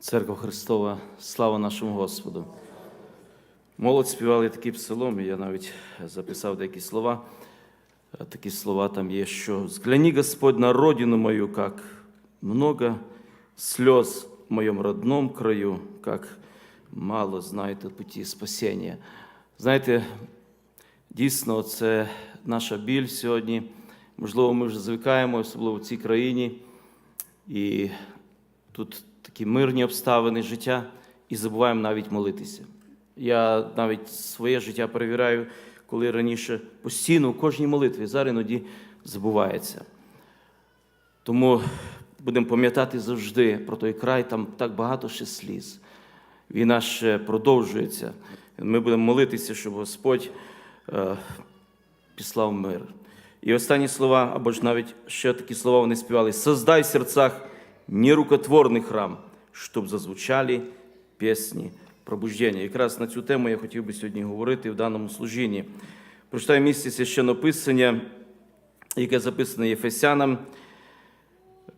Церква Христова, слава нашому Господу. Молодь співали такий псалом, і я навіть записав деякі слова. Е, Такі слова там є, що «Взгляни, Господь, на родину мою, как много слез в моем родном краю, как мало знаєте путі спасіння». Знаєте, дійсно, це наша біль сьогодні. Можливо, ми вже звикаємо, особливо в цій країні. І тут такі мирні обставини життя, і забуваємо навіть молитися. Я навіть своє життя перевіряю, коли раніше постійно у кожній молитві, зараз іноді забувається. Тому будемо пам'ятати завжди про той край, там так багато ще сліз. Війна ще продовжується. Ми будемо молитися, щоб Господь е, післав мир. І останні слова, або ж навіть ще такі слова вони співали: Создай в серцях нерукотворний храм, щоб зазвучали пісні пробуждення. Якраз на цю тему я хотів би сьогодні говорити в даному служінні. Прочитаю місце священного писання, яке записане Єфесянам,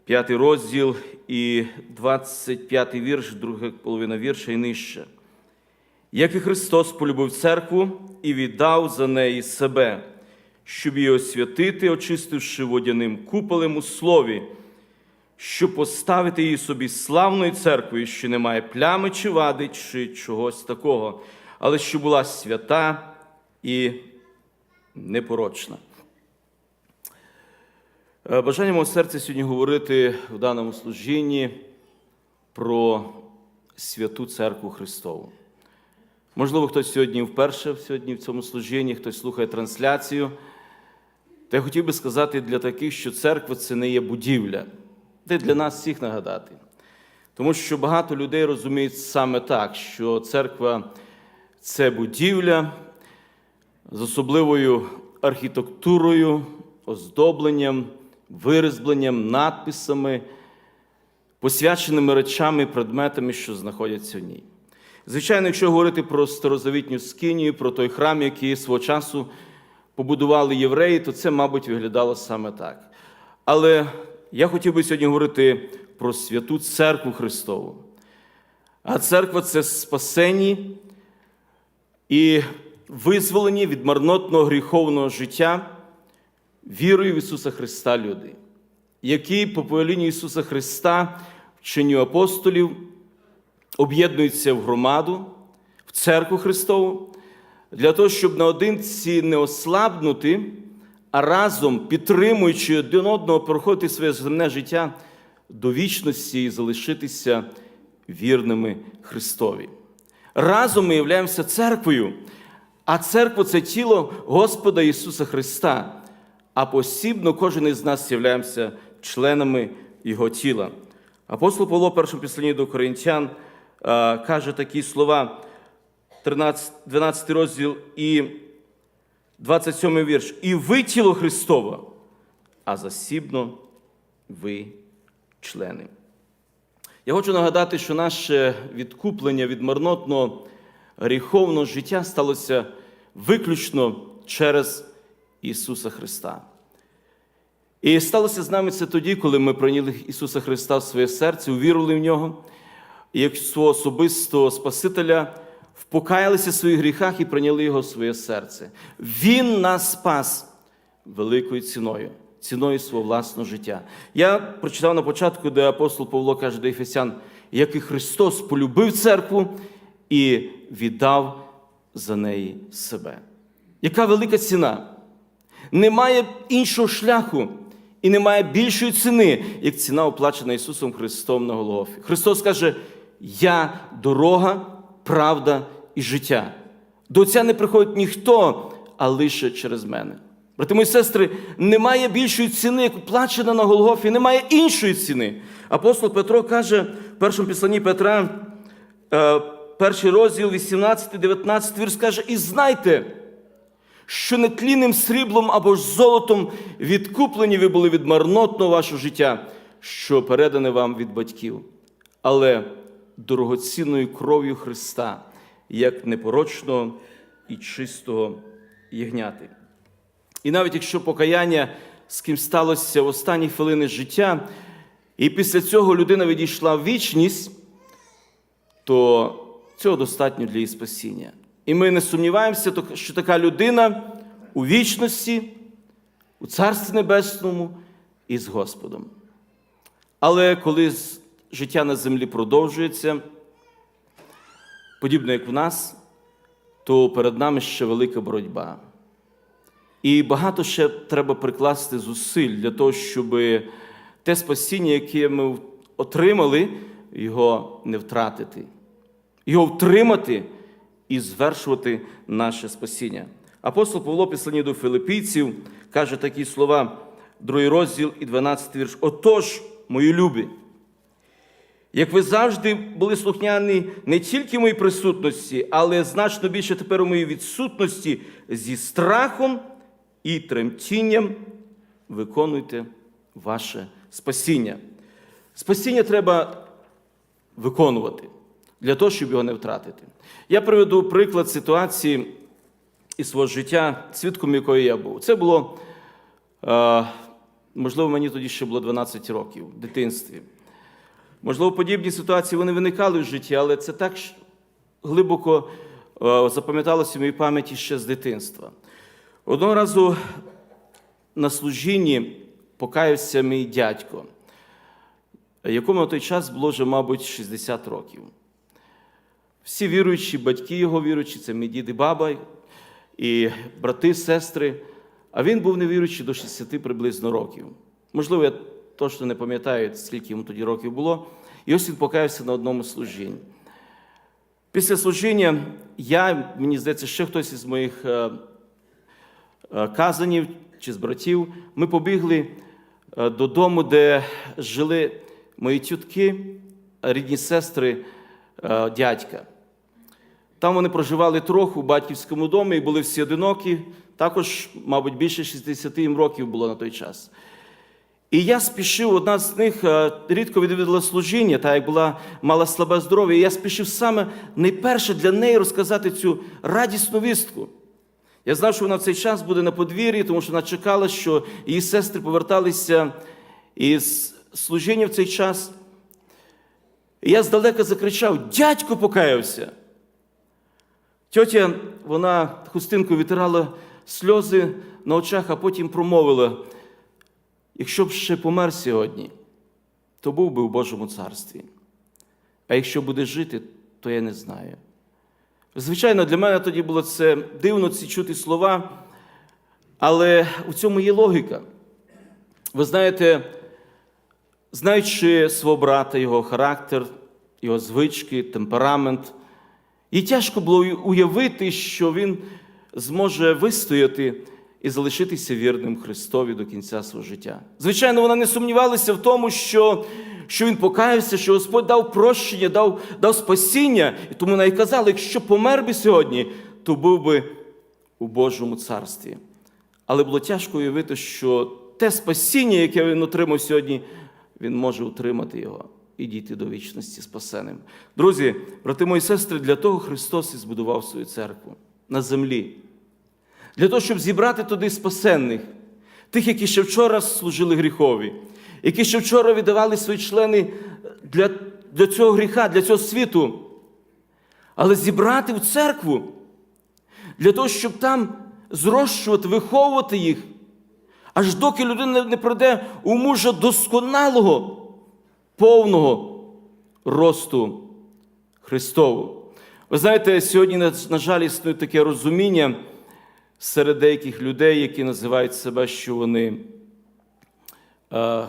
5 розділ і 25 вірш, друга половина вірша і нижче. Як і Христос полюбив церкву і віддав за неї себе, щоб її освятити, очистивши водяним куполем у слові, щоб поставити її собі славною церквою, що не має плями чи вади, чи чогось такого, але що була свята і непорочна. Е, Бажання мого серця сьогодні говорити в даному служінні про святу церкву Христову. Можливо, хтось сьогодні вперше сьогодні в цьому служінні, хтось слухає трансляцію. Та я хотів би сказати для таких, що церква це не є будівля, де для нас всіх нагадати. Тому що багато людей розуміють саме так, що церква це будівля з особливою архітектурою, оздобленням, вирізбленням, надписами, посвяченими речами, предметами, що знаходяться в ній. Звичайно, якщо говорити про старозавітню скинію, про той храм, який свого часу побудували євреї, то це, мабуть, виглядало саме так. Але я хотів би сьогодні говорити про святу церкву Христову. А церква це спасені і визволені від марнотного гріховного життя вірою в Ісуса Христа люди, які по повелінню Ісуса Христа, вченню апостолів, об'єднуються в громаду, в церкву Христову, для того, щоб наодинці не ослабнути, а разом підтримуючи один одного, проходити своє земне життя до вічності і залишитися вірними Христові. Разом ми являємося церквою, а церква це тіло Господа Ісуса Христа, а посібно кожен із нас являємося членами Його тіла. Апостол Павло, першому післанні до Коринтян, е, каже такі слова, 13, 12 розділ і 27 вірш. І ви тіло Христове, а засібно ви члени. Я хочу нагадати, що наше відкуплення від марнотного гріховного життя сталося виключно через Ісуса Христа. І сталося з нами це тоді, коли ми прийняли Ісуса Христа в своє серце, увірували в Нього, як свого особистого Спасителя впокаялися в своїх гріхах і прийняли Його в своє серце. Він нас спас великою ціною, ціною свого власного життя. Я прочитав на початку, де апостол Павло каже до Ефесян, як і Христос полюбив церкву і віддав за неї себе. Яка велика ціна? Немає іншого шляху і немає більшої ціни, як ціна оплачена Ісусом Христом на Голгофі. Христос каже: Я дорога, правда і життя. До Отця не приходить ніхто, а лише через мене. Брати мої сестри, немає більшої ціни, як оплачена на Голгофі, немає іншої ціни. Апостол Петро каже в першому післанні Петра, е, перший розділ, 18-19 вірш каже, і знайте, що нетлінним сріблом або ж золотом відкуплені ви були від марнотного вашого життя, що передане вам від батьків, але дорогоцінною кров'ю Христа, як непорочного і чистого ягняти. І навіть якщо покаяння з ким сталося в останні хвилини життя, і після цього людина відійшла в вічність, то цього достатньо для її спасіння. І ми не сумніваємося, що така людина у вічності, у Царстві Небесному і з Господом. Але коли життя на землі продовжується, подібно як в нас, то перед нами ще велика боротьба. І багато ще треба прикласти зусиль для того, щоб те спасіння, яке ми отримали, його не втратити, його втримати і звершувати наше спасіння. Апостол Павло, післані до филиппійців, каже такі слова, другий розділ і 12 вірш. Отож, мої любі, як ви завжди були слухняні не тільки в моїй присутності, але значно більше тепер у моїй відсутності зі страхом і тремтінням виконуйте ваше спасіння. Спасіння треба виконувати для того, щоб його не втратити. Я приведу приклад ситуації із свого життя, свідком якої я був. Це було, е, можливо, мені тоді ще було 12 років в дитинстві. Можливо, подібні ситуації вони виникали в житті, але це так глибоко е, запам'яталося в моїй пам'яті ще з дитинства. Одного разу на служінні покаявся мій дядько, якому на той час було вже, мабуть, 60 років. Всі віруючі, батьки його віруючі, це мій дід і баба, і брати, сестри. А він був невіруючий до 60 приблизно років. Можливо, я точно не пам'ятаю, скільки йому тоді років було. І ось він покаявся на одному служінні. Після служіння я, мені здається, ще хтось із моїх е, е, казанів чи з братів, ми побігли е, додому, де жили мої тютки, рідні сестри дядька. Там вони проживали трохи у батьківському домі і були всі одинокі. Також, мабуть, більше 60 їм років було на той час. І я спішив, одна з них е, рідко відвідала служіння, та як була мала слабе здоров'я, і я спішив саме найперше для неї розказати цю радісну вістку. Я знав, що вона в цей час буде на подвір'ї, тому що вона чекала, що її сестри поверталися із служіння в цей час. І я здалека закричав: дядько покаявся. Тьотя, вона хустинку витирала сльози на очах, а потім промовила: якщо б ще помер сьогодні, то був би у Божому царстві. А якщо буде жити, то я не знаю. Звичайно, для мене тоді було це дивно ці чути слова, але у цьому є логіка. Ви знаєте, знаючи свого брата, його характер, його звички, темперамент, і тяжко було уявити, що він зможе вистояти і залишитися вірним Христові до кінця свого життя. Звичайно, вона не сумнівалася в тому, що, що він покаявся, що Господь дав прощення, дав, дав спасіння, і тому вона й казала, якщо помер би сьогодні, то був би у Божому царстві. Але було тяжко уявити, що те спасіння, яке він отримав сьогодні, він може утримати його і дійти до вічності спасеним. Друзі, брати мої сестри, для того Христос і збудував свою церкву на землі. Для того, щоб зібрати туди спасенних, тих, які ще вчора служили гріхові, які ще вчора віддавали свої члени для, для цього гріха, для цього світу. Але зібрати в церкву для того, щоб там зрощувати, виховувати їх, аж доки людина не прийде у мужа досконалого, повного росту Христову. Ви знаєте, сьогодні, на жаль, існує таке розуміння серед деяких людей, які називають себе, що вони е,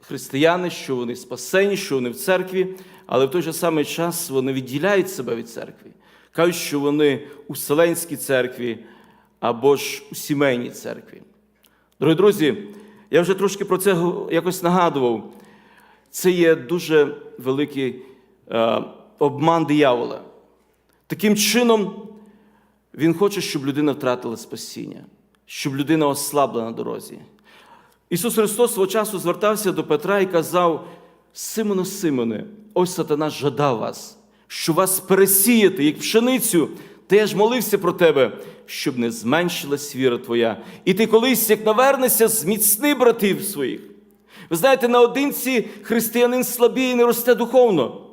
християни, що вони спасені, що вони в церкві, але в той же самий час вони відділяють себе від церкви. Кажуть, що вони у Вселенській церкві або ж у сімейній церкві. Дорогі друзі, я вже трошки про це якось нагадував. Це є дуже великий е, обман диявола. Таким чином, він хоче, щоб людина втратила спасіння, щоб людина ослабла на дорозі. Ісус Христос свого часу звертався до Петра і казав: Симоне, Симоне, ось сатана жадав вас, що вас пересіяти, як пшеницю, та я ж молився про тебе, щоб не зменшилась віра твоя. І ти колись, як навернешся, зміцни братів своїх. Ви знаєте, наодинці християнин слабіє і не росте духовно.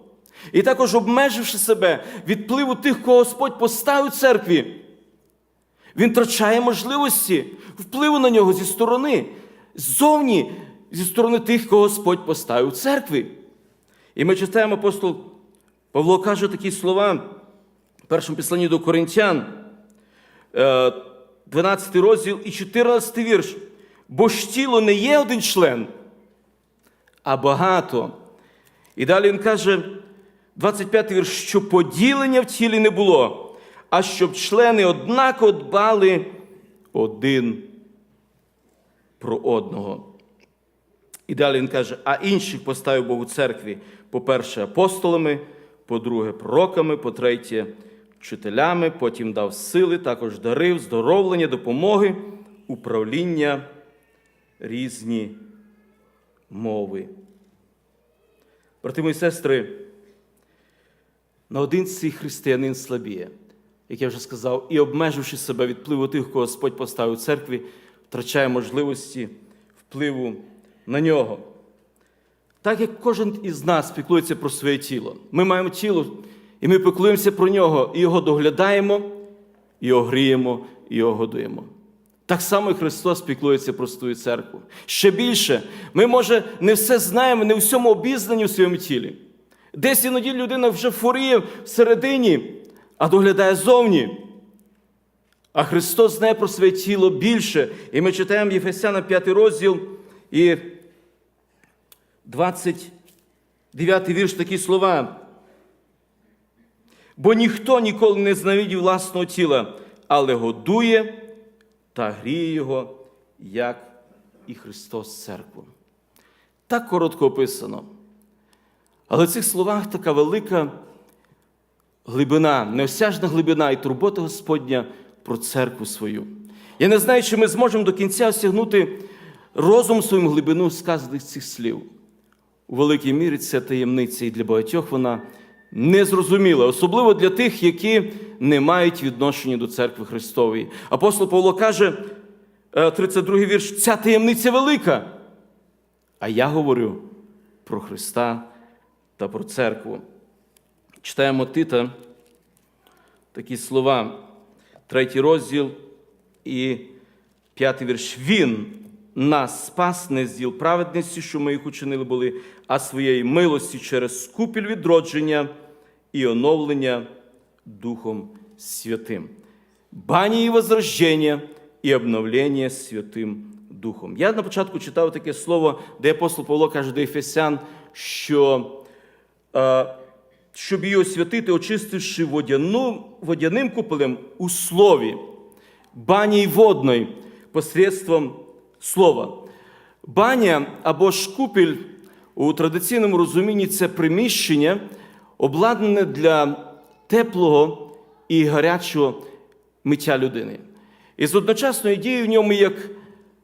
І також обмеживши себе від впливу тих, кого Господь поставив в церкві, він втрачає можливості впливу на нього зі сторони, ззовні, зі сторони тих, кого Господь поставив в церкві. І ми читаємо апостол Павло каже такі слова в першому післанні до Коринтян, е, 12 розділ і 14 вірш. Бо ж тіло не є один член, а багато. І далі він каже, 25 вірш, що поділення в тілі не було, а щоб члени однаково дбали один про одного. І далі він каже, а інших поставив Бог у церкві, по-перше, апостолами, по-друге, пророками, по-третє, вчителями, потім дав сили, також дарив, здоровлення, допомоги, управління, різні мови. Брати мої сестри, наодинці християнин слабіє, як я вже сказав, і обмеживши себе від впливу тих, кого Господь поставив у церкві, втрачає можливості впливу на нього. Так як кожен із нас піклується про своє тіло. Ми маємо тіло, і ми піклуємося про нього, і його доглядаємо, і його і його годуємо. Так само і Христос піклується про свою церкву. Ще більше, ми, може, не все знаємо, не всьому обізнані у своєму тілі. Десь іноді людина вже фуріє всередині, а доглядає зовні. А Христос знає про своє тіло більше. І ми читаємо Єфесяна 5 розділ і 29 вірш такі слова. Бо ніхто ніколи не знавидів власного тіла, але годує та гріє його, як і Христос церкву. Так коротко описано. Але в цих словах така велика глибина, неосяжна глибина і турбота Господня про церкву свою. Я не знаю, чи ми зможемо до кінця осягнути розум своїм глибину сказаних цих слів. У великій мірі це таємниця, і для багатьох вона незрозуміла, особливо для тих, які не мають відношення до церкви Христової. Апостол Павло каже, е, 32 вірш, ця таємниця велика. А я говорю про Христа та про церкву. Читаємо Тита такі слова, третій розділ і п'ятий вірш. Він нас спас не з діл праведності, що ми їх учинили були, а своєї милості через скупіль відродження і оновлення Духом Святим. Бані і возрождення і обновлення Святим Духом. Я на початку читав таке слово, де апостол Павло каже до Ефесян, що щоб її освятити, очистивши водяну, водяним куполем у слові, бані водної посредством слова. Баня або ж купіль у традиційному розумінні це приміщення, обладнане для теплого і гарячого миття людини. І з одночасною дією в ньому як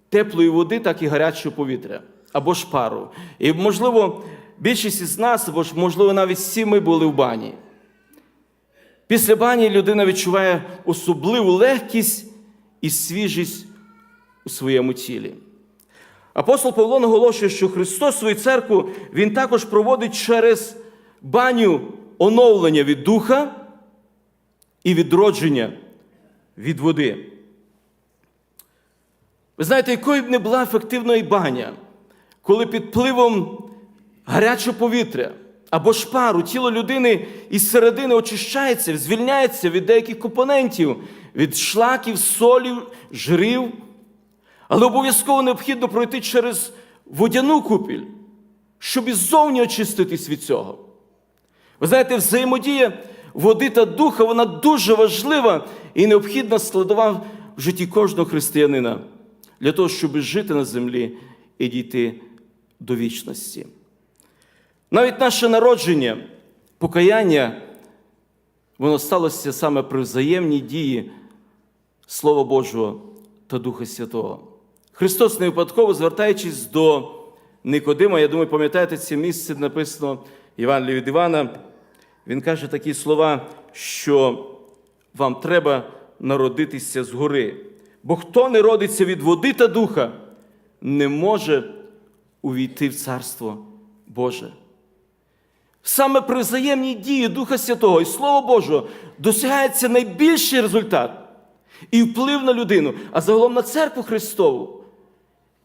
теплої води, так і гарячого повітря або ж пару. І, можливо, більшість із нас, або ж, можливо, навіть всі ми були в бані. Після бані людина відчуває особливу легкість і свіжість у своєму тілі. Апостол Павло наголошує, що Христос свою церкву Він також проводить через баню оновлення від духа і відродження від води. Ви знаєте, якою б не була ефективною баня, коли під впливом гарячого повітря або шпару тіло людини із середини очищається, звільняється від деяких компонентів, від шлаків, солів, жирів. Але обов'язково необхідно пройти через водяну купіль, щоб іззовні очиститись від цього. Ви знаєте, взаємодія води та духа вона дуже важлива і необхідна складова в житті кожного християнина для того, щоб жити на землі і дійти до вічності. Навіть наше народження, покаяння, воно сталося саме при взаємній дії Слова Божого та Духа Святого. Христос не випадково, звертаючись до Никодима, я думаю, пам'ятаєте це місце написано Іван від Івана. Він каже такі слова, що вам треба народитися згори. Бо хто не родиться від води та духа, не може увійти в Царство Боже. Саме при взаємній дії Духа Святого і Слова Божого досягається найбільший результат і вплив на людину, а загалом на церкву Христову.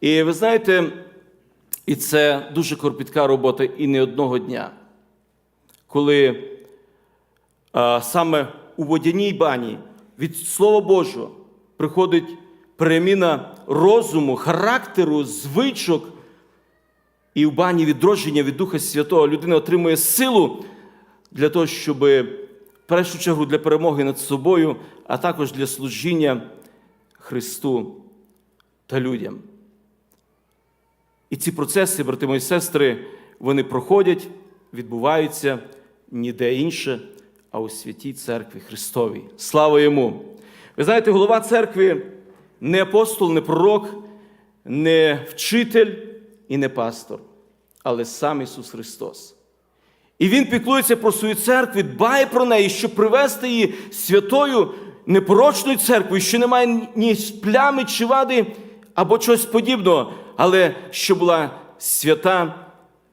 І ви знаєте, і це дуже кропітка робота і не одного дня, коли а, саме у водяній бані від Слова Божого приходить переміна розуму, характеру, звичок, і в бані відродження від Духа Святого людина отримує силу для того, щоб в першу чергу для перемоги над собою, а також для служіння Христу та людям. І ці процеси, брати мої сестри, вони проходять, відбуваються ніде інше, а у святій церкві Христовій. Слава йому! Ви знаєте, голова церкви не апостол, не пророк, не вчитель і не пастор, але сам Ісус Христос. І Він піклується про свою церкву, дбає про неї, щоб привести її святою, непорочною церквою, що немає ні плями чи вади або чогось подібного, але що була свята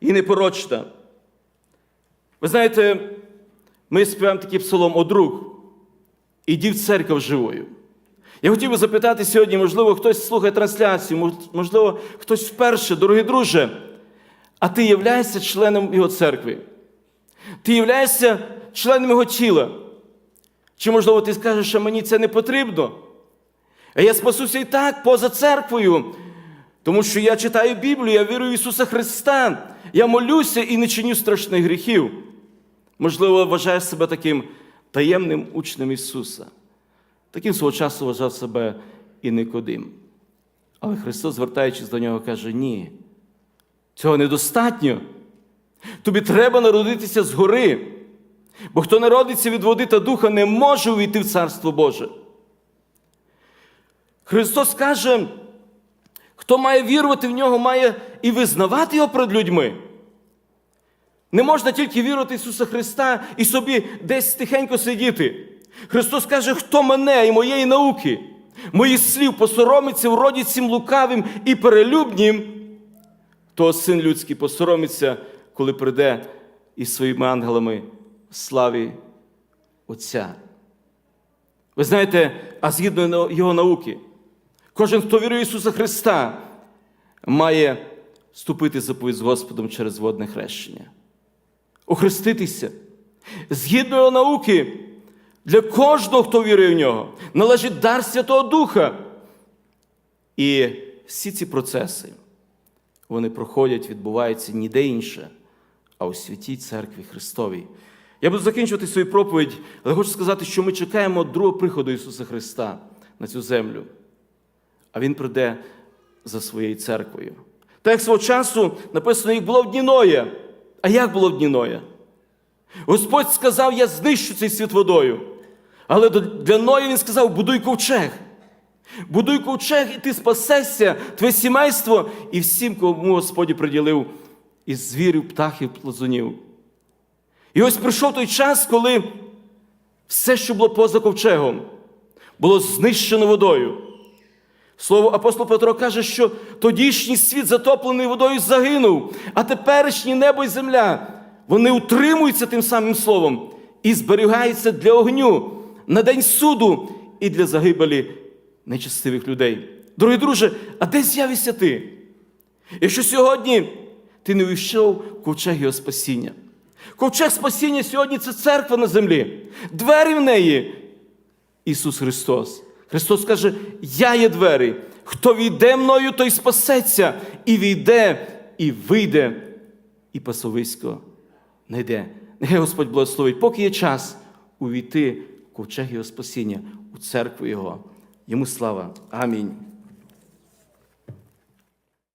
і непорочна. Ви знаєте, ми співаємо такий псалом «О друг, іди в церкву живою. Я хотів би запитати сьогодні, можливо, хтось слухає трансляцію, можливо, хтось вперше, дорогий друже, а ти являєшся членом його церкви. Ти являєшся членом його тіла. Чи, можливо, ти скажеш, що мені це не потрібно? А я спасуся і так поза церквою, тому що я читаю Біблію, я вірую в Ісуса Христа, я молюся і не чиню страшних гріхів. Можливо, вважаєш себе таким таємним учнем Ісуса. Таким свого часу вважав себе і Никодим. Але Христос, звертаючись до нього, каже: ні, цього недостатньо. Тобі треба народитися згори. Бо хто народиться від води та духа, не може увійти в Царство Боже. Христос каже, хто має вірувати в нього, має і визнавати його перед людьми. Не можна тільки вірувати в Ісуса Христа і собі десь тихенько сидіти. Христос каже, хто мене і моєї науки, моїх слів посоромиться в роді цим лукавим і перелюбнім, то син людський посоромиться, коли прийде із своїми ангелами в славі Отця. Ви знаєте, а згідно його науки, кожен, хто вірує в Ісуса Христа, має вступити заповідь з Господом через водне хрещення, охреститися. Згідно його науки, для кожного, хто вірує в нього, належить дар Святого Духа. І всі ці процеси, вони проходять, відбуваються ніде інше, а у святій церкві Христовій. Я буду закінчувати свою проповідь, але хочу сказати, що ми чекаємо другого приходу Ісуса Христа на цю землю, а Він прийде за своєю церквою. Так як свого часу написано, їх було в дні. А як було в дні? Господь сказав, я знищу цей світ водою. Але для Ноя він сказав: будуй ковчег. Будуй ковчег, і ти спасешся, твоє сімейство і всім, кому Господь приділив із звірів, птахів, плазунів. І ось прийшов той час, коли все, що було поза ковчегом, було знищено водою. Слово апостол Петро каже, що тодішній світ, затоплений водою, загинув, а теперішнє небо і земля, вони утримуються тим самим словом і зберігаються для огню на день суду і для загибелі нечестивих людей. Дорогі друже, а де з'явишся ти? Якщо сьогодні ти не увійшов ковчег його спасіння. Ковчег спасіння сьогодні це церква на землі, двері в неї. Ісус Христос. Христос каже: Я є двері. Хто війде мною, той спасеться, і війде, і вийде, і пасовисько знайде. Нехай Господь благословить, поки є час увійти в ковчег Його спасіння, у церкву Його. Йому слава. Амінь.